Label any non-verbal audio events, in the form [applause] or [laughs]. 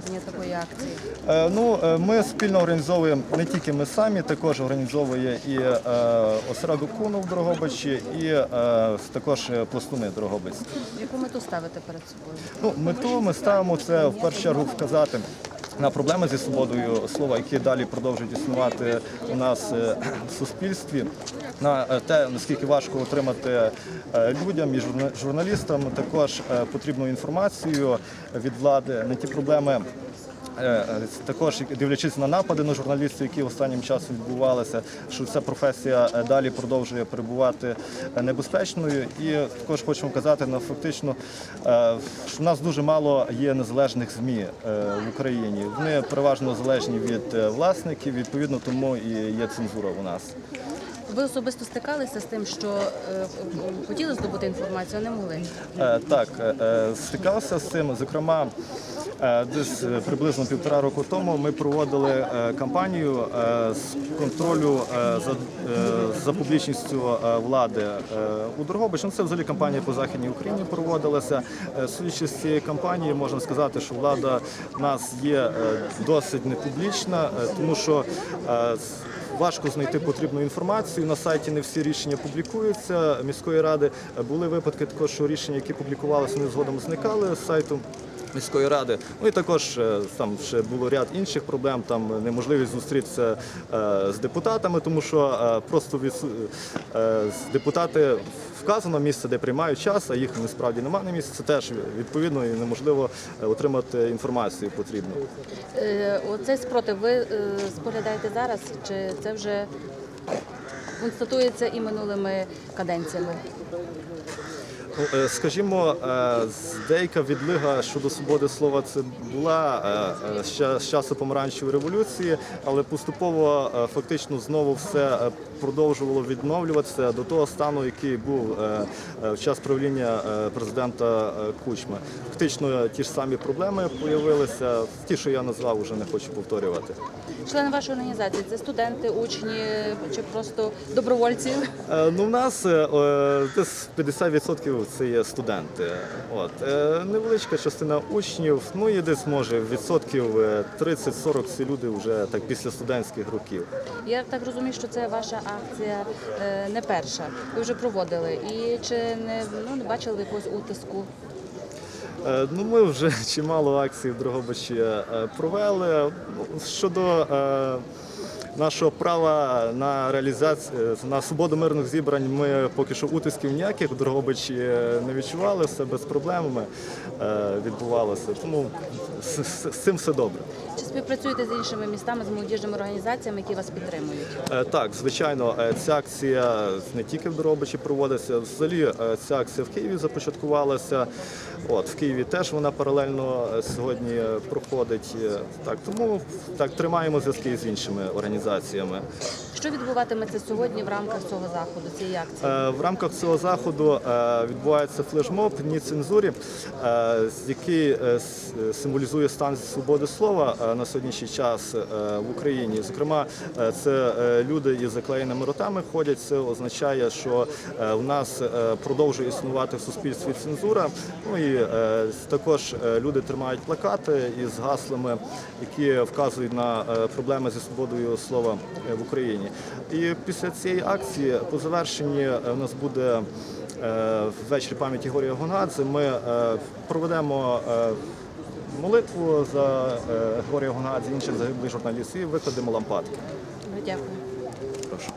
такої акції? Е, Ну, е, ми спільно організовуємо не тільки ми самі, також організовує і е, осередок Куну в Дрогобичі, і е, також е, пластуни Дрогобиць. Яку мету ставите перед собою? Ну, мету ми ставимо це в першу чергу вказати. На проблеми зі свободою слова, які далі продовжують існувати у нас е, в суспільстві, на е, те, наскільки важко отримати е, людям і журна- журналістам, також потрібну інформацію від влади на ті проблеми. Е, е, Також дивлячись на напади на журналістів, які останнім часом відбувалися, що ця професія е, далі продовжує перебувати небезпечною. І також хочемо казати на фактично, що в нас дуже мало є незалежних ЗМІ в Україні. Вони переважно залежні від власників, відповідно тому і є цензура у нас. Ви особисто стикалися з тим, що е, хотіли здобути інформацію, а не могли? Е, Так, е, е, стикався з цим. Зокрема, е, десь е, приблизно півтора року тому ми проводили е, кампанію е, з контролю е, за, е, за публічністю е, влади е, у Дрогобичі. Ну, Це взагалі кампанія по Західній Україні проводилася. Е, Судячи з цієї кампанії, можна сказати, що влада в нас є е, досить непублічна, е, тому що е, Важко знайти потрібну інформацію. На сайті не всі рішення публікуються міської ради. Були випадки також, що рішення, які публікувалися, вони згодом зникали з сайту. Міської ради, ну і також е, там ще було ряд інших проблем. Там неможливість зустрітися е, з депутатами, тому що е, просто від депутати вказано місце, де приймають час, а їх насправді немає на місці. Це теж відповідно і неможливо отримати інформацію потрібну. Оцей спротив ви споглядаєте зараз, чи це вже констатується і минулими каденціями? Е, Скажімо, е, деяка відлига щодо свободи слова це була е, ще з часу помаранчевої революції, але поступово фактично знову все продовжувало відновлюватися до того стану, який був в час правління президента Кучми. Фактично ті ж самі проблеми з'явилися, ті, що я назвав, вже не хочу повторювати. Члени вашої організації це студенти, учні чи просто добровольці? Е, Ну, в нас е, е, десь 50% це є студенти. От. Е, Невеличка частина учнів, ну і десь може відсотків е, 30-40 це люди вже так після студентських років. Я так розумію, що це ваша акція е, не перша. Ви вже проводили. І чи не, ну, не бачили ви якогось утиску? Е, Ну, ми вже [laughs] чимало акцій в Дрогобичі е, провели. Ну, Щодо е, нашого права на реалізацію на свободу мирних зібрань, ми поки що утисків ніяких в Дрогобичі не відчували, все без проблем відбувалося. Тому з, цим все добре. Чи співпрацюєте з іншими містами, з молодіжними організаціями, які вас підтримують? Так, звичайно, ця акція не тільки в Доробичі проводиться. Взагалі ця акція в Києві започаткувалася. От в Києві теж вона паралельно е, сьогодні е, проходить. Е, Так, тому так тримаємо зв'язки з іншими організаціями. Що відбуватиметься сьогодні в рамках цього заходу, цієї акції? В рамках цього заходу відбувається флешмоб «Ні цензурі, який символізує стан свободи слова на сьогоднішній час в Україні. Зокрема, це люди із заклеєними ротами ходять. Це означає, що в нас продовжує існувати в суспільстві цензура. Ну і е, також е, люди тримають плакати із гаслами, які вказують на е, проблеми зі свободою слова в Україні. І після цієї акції по завершенні у нас буде ввечері пам'яті Горія Гонадзе. Ми проведемо молитву за Горія Гонадзе, інших загиблих журналістів викладемо лампадки. Дякую. Прошу.